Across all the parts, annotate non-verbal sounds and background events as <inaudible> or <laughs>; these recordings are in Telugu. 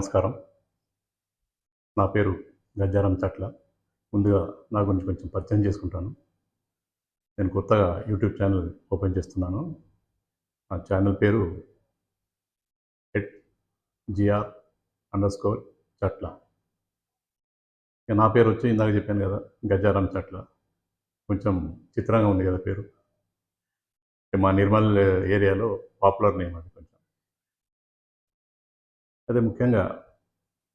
నమస్కారం. నా పేరు గజ్జారం చట్ల. ముందుగా నా గురించి కొంచెం పరిచయం చేసుకుంటాను. నేను కొత్తగా యూట్యూబ్ ఛానల్ ఓపెన్ చేస్తున్నాను. ఆ ఛానల్ పేరు at GR underscore Chatla. ఇక నా పేరు వచ్చి ఇందాక చెప్పాను కదా గజ్జారం చట్ల. కొంచెం చిత్రంగా ఉంది కదా పేరు. మా నిర్మల్ ఏరియాలో పాపులర్ నేమ్ అది కొంచెం. అదే ముఖ్యంగా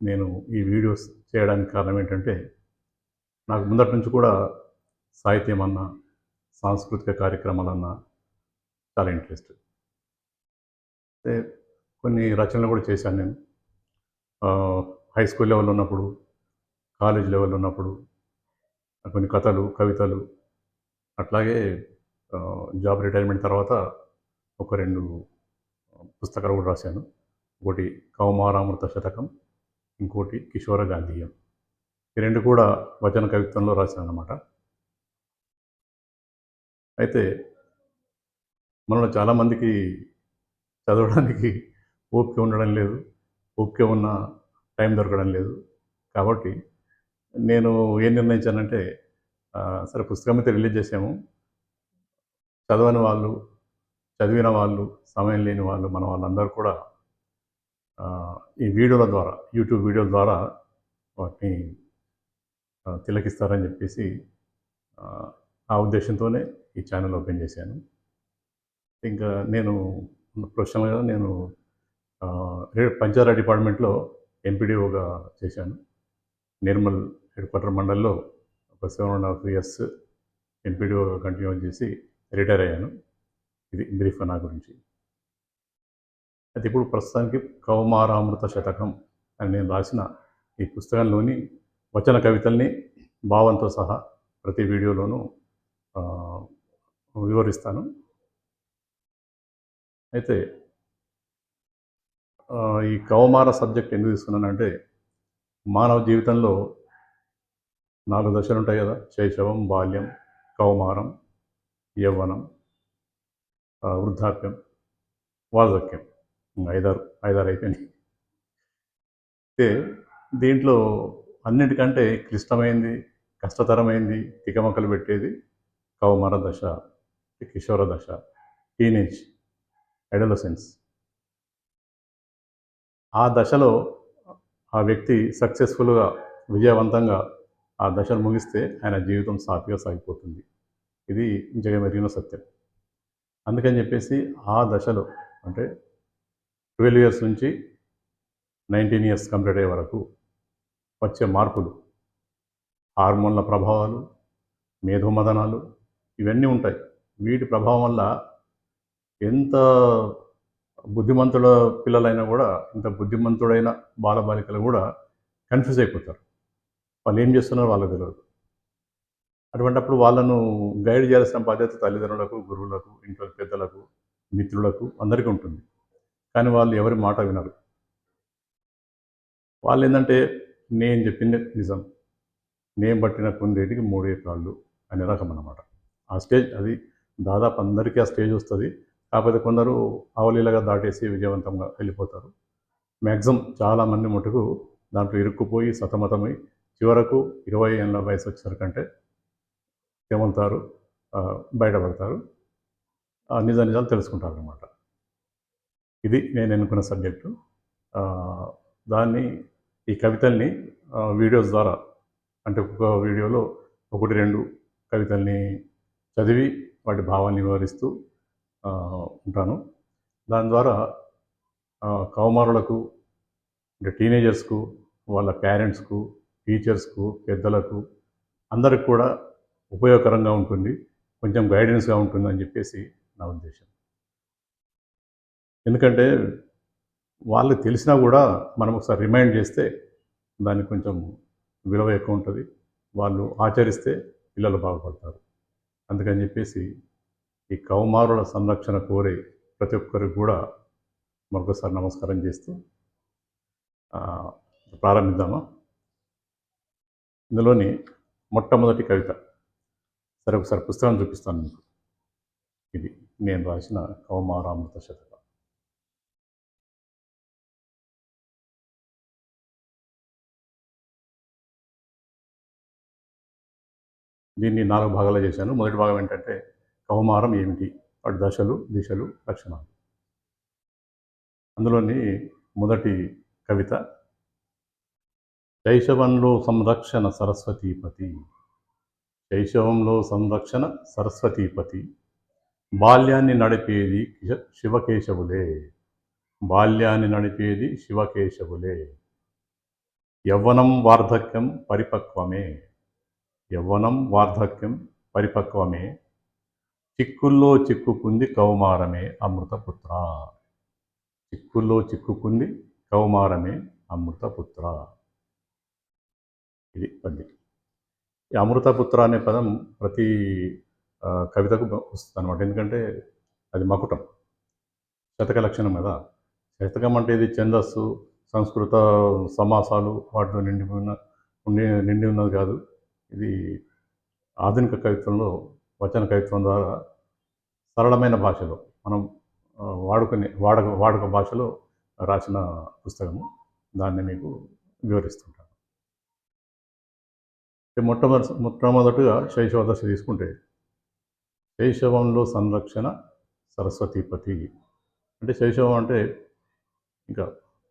నేను ఈ వీడియోస్ చేయడానికి కారణం ఏంటంటే నాకు ముందటి నుంచి కూడా సాహిత్యం అన్నా సాంస్కృతిక కార్యక్రమాలన్నా చాలా ఇంట్రెస్ట్. కొన్ని రచనలు కూడా చేశాను నేను. హై స్కూల్ లెవెల్లో ఉన్నప్పుడు కాలేజ్ లెవెల్లో ఉన్నప్పుడు కొన్ని కథలు కవితలు అట్లాగే జాబ్ రిటైర్మెంట్ తర్వాత ఒక రెండు పుస్తకాలు కూడా రాశాను. ఒకటి కౌమారామృత శతకం ఇంకోటి కిషోర గాంధీయం. ఈ రెండు కూడా వచన కవిత్వంలో రాశాను అయితే మనలో చాలామందికి చదవడానికి ఓపిక ఉండడం లేదు ఓపిక ఉన్న టైం దొరకడం లేదు. కాబట్టి నేను ఏం నిర్ణయించానంటే సరే పుస్తకం అయితే రిలీజ్ చేసాము చదవని వాళ్ళు చదివిన వాళ్ళు సమయం లేని వాళ్ళు మన వాళ్ళందరూ కూడా ఈ వీడియోల ద్వారా యూట్యూబ్ వీడియోల ద్వారా వాటిని తిలకిస్తారని చెప్పేసి ఆ, ఉద్దేశంతోనే ఈ ఛానల్ ఓపెన్ చేశాను. ఇంకా నేను ప్రొఫెషనల్గా నేను ఆ, పంచాయతీ డిపార్ట్మెంట్లో ఎంపీడీఓగా చేశాను. నిర్మల్ హెడ్ క్వార్టర్ మండల్లో ఒక సెవెన్ అండ్ హాఫ్ ఇయర్స్ ఎంపీడీఓగా కంటిన్యూ చేసి రిటైర్ అయ్యాను. ఇది బ్రీఫ్ నా గురించి. అయితే ఇప్పుడు ప్రస్తుతానికి కౌమారామృత శతకం అని నేను రాసిన ఈ పుస్తకంలోని వచన కవితల్ని భావంతో సహా ప్రతి వీడియోలోనూ వివరిస్తాను. అయితే ఈ కౌమార సబ్జెక్ట్ ఎందుకు తీసుకున్నానంటే మానవ జీవితంలో నాలుగు దశలు ఉంటాయి కదా. శైశవం బాల్యం కౌమారం యవ్వనం వృద్ధాప్యం వార్ధక్యం. ఐదారు ఐదారు అయిపోయినాయి అయితే దీంట్లో అన్నిటికంటే క్లిష్టమైంది కష్టతరమైంది తికమకలు పెట్టేది కౌమార దశ కిషోర దశ టీనేజ్ అడలసెన్స్. ఆ దశలో ఆ వ్యక్తి సక్సెస్ఫుల్గా విజయవంతంగా ఆ దశను ముగిస్తే ఆయన జీవితం సాఫీగా సాగిపోతుంది. ఇది జగమెరిగిన సత్యం. అందుకని చెప్పేసి ఆ దశలో అంటే ట్వెల్వ్ ఇయర్స్ నుంచి నైన్టీన్ ఇయర్స్ కంప్లీట్ అయ్యే వరకు వచ్చే మార్పులు హార్మోన్ల ప్రభావాలు మేధోమదనాలు ఇవన్నీ ఉంటాయి. వీటి ప్రభావం వల్ల ఎంత బుద్ధిమంతుల పిల్లలైనా కూడా ఇంత బుద్ధిమంతుడైన బాలబాలికలు కూడా కన్ఫ్యూజ్ అయిపోతారు. వాళ్ళు ఏం చేస్తున్నారో వాళ్ళకి తెలియదు అటువంటప్పుడు వాళ్ళను గైడ్ చేయాల్సిన బాధ్యత తల్లిదండ్రులకు గురువులకు ఇంట్లో పెద్దలకు మిత్రులకు అందరికీ ఉంటుంది. కానీ వాళ్ళు ఎవరి మాట వినరు. వాళ్ళు ఏంటంటే నేను చెప్పింది నిజం. నేను పట్టిన కొందేటికి మూడే కాళ్ళు అనే రకం అన్నమాట. ఆ స్టేజ్ అది దాదాపు అందరికీ ఆ స్టేజ్ వస్తుంది. కాకపోతే కొందరు అవలీలగా దాటేసి విజయవంతంగా వెళ్ళిపోతారు. మ్యాక్సిమం చాలామంది మటుకు దాంట్లో ఇరుక్కుపోయి సతమతమై చివరకు ఇరవై ఏళ్ళ వయసు వచ్చేసరికంటే ఏమవుతారు? బయటపడతారు. నిజ నిజాలు తెలుసుకుంటారు అనమాట ఇది నేను ఎన్నుకున్న సబ్జెక్టు. దాన్ని ఈ కవితల్ని వీడియోస్ ద్వారా అంటే ఒక్కొక్క వీడియోలో ఒకటి రెండు కవితల్ని చదివి వాటి భావాన్ని వివరిస్తూ ఉంటాను. దాని ద్వారా కౌమారులకు అంటే టీనేజర్స్కు వాళ్ళ పేరెంట్స్కు టీచర్స్కు పెద్దలకు అందరికి కూడా ఉపయోగకరంగా ఉంటుంది కొంచెం గైడెన్స్గా ఉంటుంది అని చెప్పేసి నా ఉద్దేశం. ఎందుకంటే వాళ్ళు తెలిసినా కూడా మనం ఒకసారి రిమైండ్ చేస్తే దానికి కొంచెం విలువ ఎక్కువ ఉంటుంది. వాళ్ళు ఆచరిస్తే పిల్లలు బాగుపడతారు. అందుకని చెప్పేసి ఈ కౌమారుల సంరక్షణ కోరే ప్రతి ఒక్కరికి కూడా మరొకసారి నమస్కారం చేస్తూ ప్రారంభిద్దాము ప్రారంభిద్దామా? ఇందులోని మొట్టమొదటి కవిత. సరే ఒకసారి పుస్తకం చూపిస్తాను మీకు. ఇది నేను రాసిన కౌమారామృత శతకం. దీన్ని నాలుగు భాగాలు చేశాను. మొదటి భాగం ఏంటంటే కౌమారం ఏమిటి? వాటి దశలు దిశలు లక్షణాలు. అందులోని మొదటి కవిత శైశవంలో సంరక్షణ సరస్వతీపతి. శైశవంలో సంరక్షణ సరస్వతీపతి. బాల్యాన్ని నడిపేది శివకేశవులే. బాల్యాన్ని నడిపేది శివకేశవులే. యవ్వనం వార్ధక్యం పరిపక్వమే. యవ్వనం వార్ధక్యం పరిపక్వమే. చిక్కుల్లో చిక్కుకుంది కౌమారమే అమృతపుత్ర. చిక్కుల్లో చిక్కుకుంది కౌమారమే అమృతపుత్ర. ఇది పద్యం ఈ అమృతపుత్ర అనే పదం ప్రతి కవితకు వస్తుంది అనమాట ఎందుకంటే అది మకుటం. శతక లక్షణం కదా. శతకం అంటే ఇది ఛందస్సు సంస్కృత సమాసాలు వాటితో నిండి ఉన్న ఉండి నిండి ఉన్నది కాదు. ఇది ఆధునిక కవిత్వంలో వచన కవిత్వం ద్వారా సరళమైన భాషలో మనం వాడుకునే వాడక వాడుక భాషలో రాసిన పుస్తకము. దాన్ని మీకు వివరిస్తుంటాను. మొట్టమొదటి మొట్టమొదటిగా శైశవ దశ తీసుకుంటే శైశవంలో సంరక్షణ సరస్వతీపతి. అంటే శైశవం అంటే ఇంకా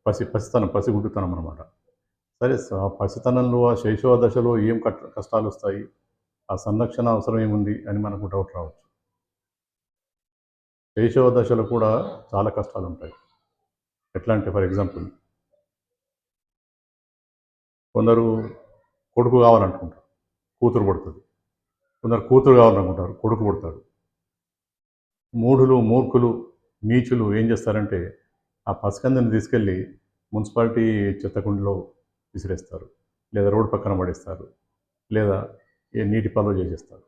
పసి పసితనం పసిగుడ్డుతనం అనమాట సరే ఆ పసితనంలో ఆ శైశవ దశలో ఏం కట్ కష్టాలు వస్తాయి? ఆ సంరక్షణ అవసరం ఏముంది అని మనకు డౌట్ రావచ్చు. శైశవ దశలో కూడా చాలా కష్టాలు ఉంటాయి. ఎట్లా అంటే ఫర్ ఎగ్జాంపుల్ కొందరు కొడుకు కావాలనుకుంటారు. కూతురు పడుతుంది కొందరు కూతురు కావాలనుకుంటారు. కొడుకు పుడతాడు మూఢులు మూర్ఖులు నీచులు ఏం చేస్తారంటే ఆ పసికందుని తీసుకెళ్ళి మున్సిపాలిటీ చెత్తకుండిలో విసిరేస్తారు లేదా రోడ్డు పక్కన పడేస్తారు లేదా ఏ నీటి పాలు చేసేస్తారు.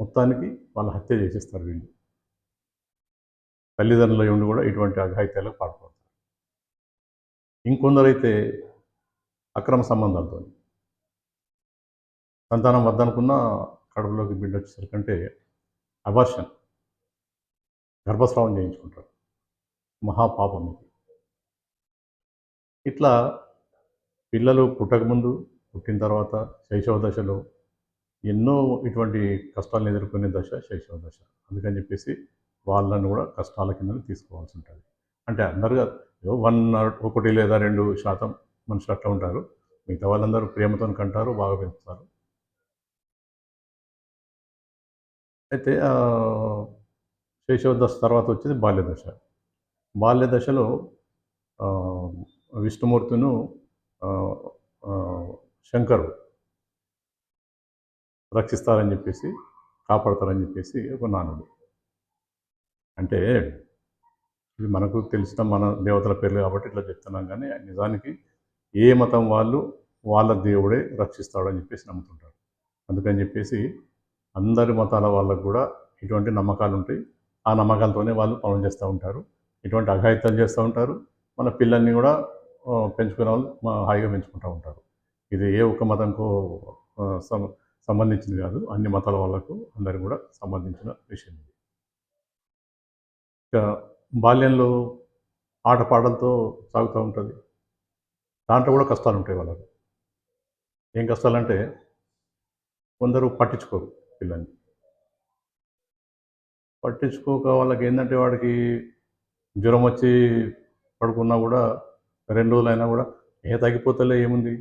మొత్తానికి వాళ్ళ హత్య చేసేస్తారు వీళ్ళు. తల్లిదండ్రుల ఉండి కూడా ఇటువంటి అఘాయిత్యాలకు పాల్పడతారు. ఇంకొందరైతే అక్రమ సంబంధాలతో సంతానం వద్దనుకున్న కడుపులోకి బిడ్డ వచ్చేసరికంటే అవర్షన్ గర్భస్రావం చేయించుకుంటారు. మహాపాపం ఇది. ఇట్లా పిల్లలు పుట్టకముందు పుట్టిన తర్వాత శైశవ దశలో ఎన్నో ఇటువంటి కష్టాలను ఎదుర్కొనే దశ శైశవ దశ. అందుకని చెప్పేసి వాళ్ళని కూడా కష్టాల కింద తీసుకోవాల్సి ఉంటుంది. అంటే అందరుగా ఏదో వన్ ఒకటి లేదా రెండు శాతం మనుషులు అట్లా ఉంటారు. మిగతా వాళ్ళందరూ ప్రేమతో కంటారు బాగా పెంచుతారు. అయితే శైశవ దశ తర్వాత వచ్చేది బాల్య దశ బాల్య దశలో విష్ణుమూర్తిను శంకరు రక్షిస్తారని చెప్పేసి కాపాడతారని చెప్పేసి ఒక నానుడు. అంటే ఇది మనకు తెలిసిన మన దేవతల పేర్లు కాబట్టి ఇట్లా చెప్తున్నాం కానీ నిజానికి ఏ మతం వాళ్ళు వాళ్ళ దేవుడే రక్షిస్తాడని చెప్పేసి నమ్ముతుంటారు. అందుకని చెప్పేసి అందరి మతాల వాళ్ళకు కూడా ఇటువంటి నమ్మకాలు ఉంటాయి. ఆ నమ్మకాలతోనే వాళ్ళు పనులు చేస్తూ ఉంటారు. ఇటువంటి అఘాయిత్యాలు చేస్తూ ఉంటారు. మన పిల్లల్ని కూడా పెంచుకునే వాళ్ళు మా హాయిగా పెంచుకుంటూ ఉంటారు. ఇది ఏ ఒక్క మతంకో సం- సంబంధించింది కాదు. అన్ని మతాల వాళ్ళకు అందరికి కూడా సంబంధించిన విషయం ఇది. ఇక బాల్యంలో ఆటపాటలతో సాగుతూ ఉంటుంది. దాంట్లో కూడా కష్టాలు ఉంటాయి వాళ్ళకు. ఏం కష్టాలంటే కొందరు పట్టించుకోరు పిల్లల్ని. పట్టించుకోక వాళ్ళకి ఏంటంటే వాడికి జ్వరం వచ్చి పడుకున్నా కూడా రెండు రోజులైనా కూడా ఏ తగ్గిపోతలే ఏముంది?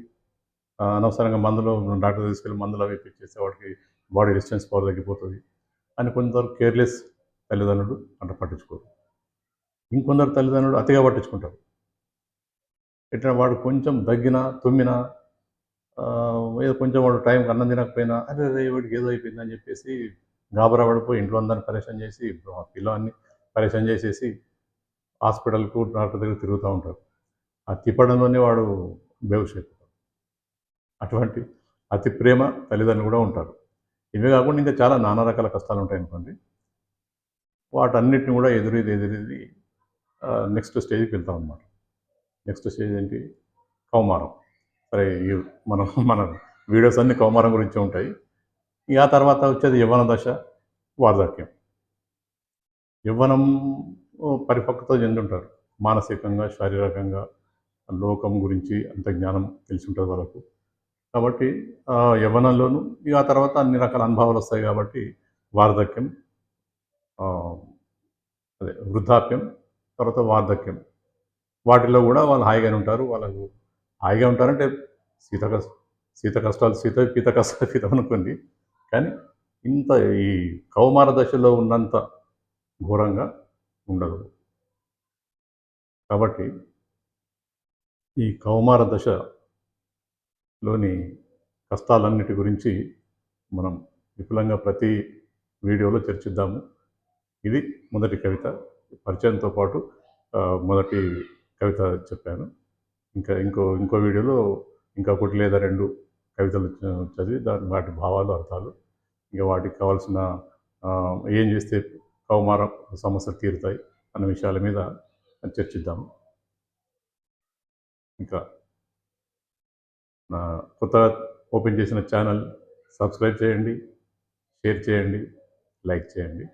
అనవసరంగా మందులు డాక్టర్ తీసుకెళ్ళి మందులు అవి ఇప్పించేస్తే వాడికి బాడీ రెసిస్టెన్స్ పవర్ తగ్గిపోతుంది అని కొందరు కేర్లెస్ తల్లిదండ్రులు అంట పట్టించుకోరు. ఇంకొందరు తల్లిదండ్రులు అతిగా పట్టించుకుంటారు. ఎట్లా వాడు కొంచెం దగ్గినా తుమ్మినా ఏదో కొంచెం వాడు టైంకి అన్నం తినకపోయినా అరే అరే వాడికి ఏదో అయిపోయిందని చెప్పేసి గాబరా పడిపోయి ఇంట్లో అందరిని పరేషాన్ చేసి పిల్లవాన్ని పిల్లల్ని పరేషాన్ చేసేసి హాస్పిటల్కు డాక్టర్ దగ్గర తిరుగుతూ ఉంటారు. ఆ తిప్పడంలోనే వాడు బేవస్ అయిపోతాడు. అటువంటి అతి ప్రేమ తల్లిదండ్రులు కూడా ఉంటారు. ఇవే కాకుండా ఇంకా చాలా నానా రకాల కష్టాలు ఉంటాయి అనుకోండి. వాటన్నిటిని కూడా ఎదురేది ఎదురేది నెక్స్ట్ స్టేజ్కి వెళ్తాం అన్నమాట. నెక్స్ట్ స్టేజ్ ఏంటి? కౌమారం. సరే ఈ మనం మన వీడియోస్ అన్ని కౌమారం గురించి ఉంటాయి. ఇక ఆ తర్వాత వచ్చేది యవ్వన దశ వార్ధక్యం. యవ్వనం పరిపక్వత చెందుంటారు. మానసికంగా శారీరకంగా లోకం గురించి అంత జ్ఞానం తెలిసి ఉంటుంది వాళ్ళకు. కాబట్టి యవ్వనంలోనూ ఇక ఆ తర్వాత అన్ని రకాల అనుభవాలు వస్తాయి కాబట్టి వార్ధక్యం అదే వృద్ధాప్యం తర్వాత వార్ధక్యం. వాటిలో కూడా వాళ్ళు హాయిగానే ఉంటారు వాళ్ళకు హాయిగా ఉంటారంటే శీత కష్ట శీత కష్టాలు శీత పీత కష్టాలు <laughs> పీత అనుకోండి. కానీ ఇంత ఈ కౌమార దశలో ఉన్నంత ఘోరంగా ఉండదు. కాబట్టి ఈ కౌమార దశలోని కష్టాలన్నిటి గురించి మనం విపులంగా ప్రతి వీడియోలో చర్చిద్దాము. ఇది మొదటి కవిత. పరిచయంతో పాటు మొదటి కవిత చెప్పాను. ఇంకా ఇంకో ఇంకో వీడియోలో ఇంకా ఒకటి లేదా రెండు కవితలు చదివి దాని వాటి భావాలు అర్థాలు ఇంకా వాటికి కావాల్సిన ఏం చేస్తే కౌమార సమస్యలు తీరుతాయి అన్న విషయాల మీద చర్చిద్దాము. ఇంకా నా కొత్త ఓపెన్ చేసిన ఛానల్ సబ్స్క్రైబ్ చేయండి షేర్ చేయండి లైక్ చేయండి.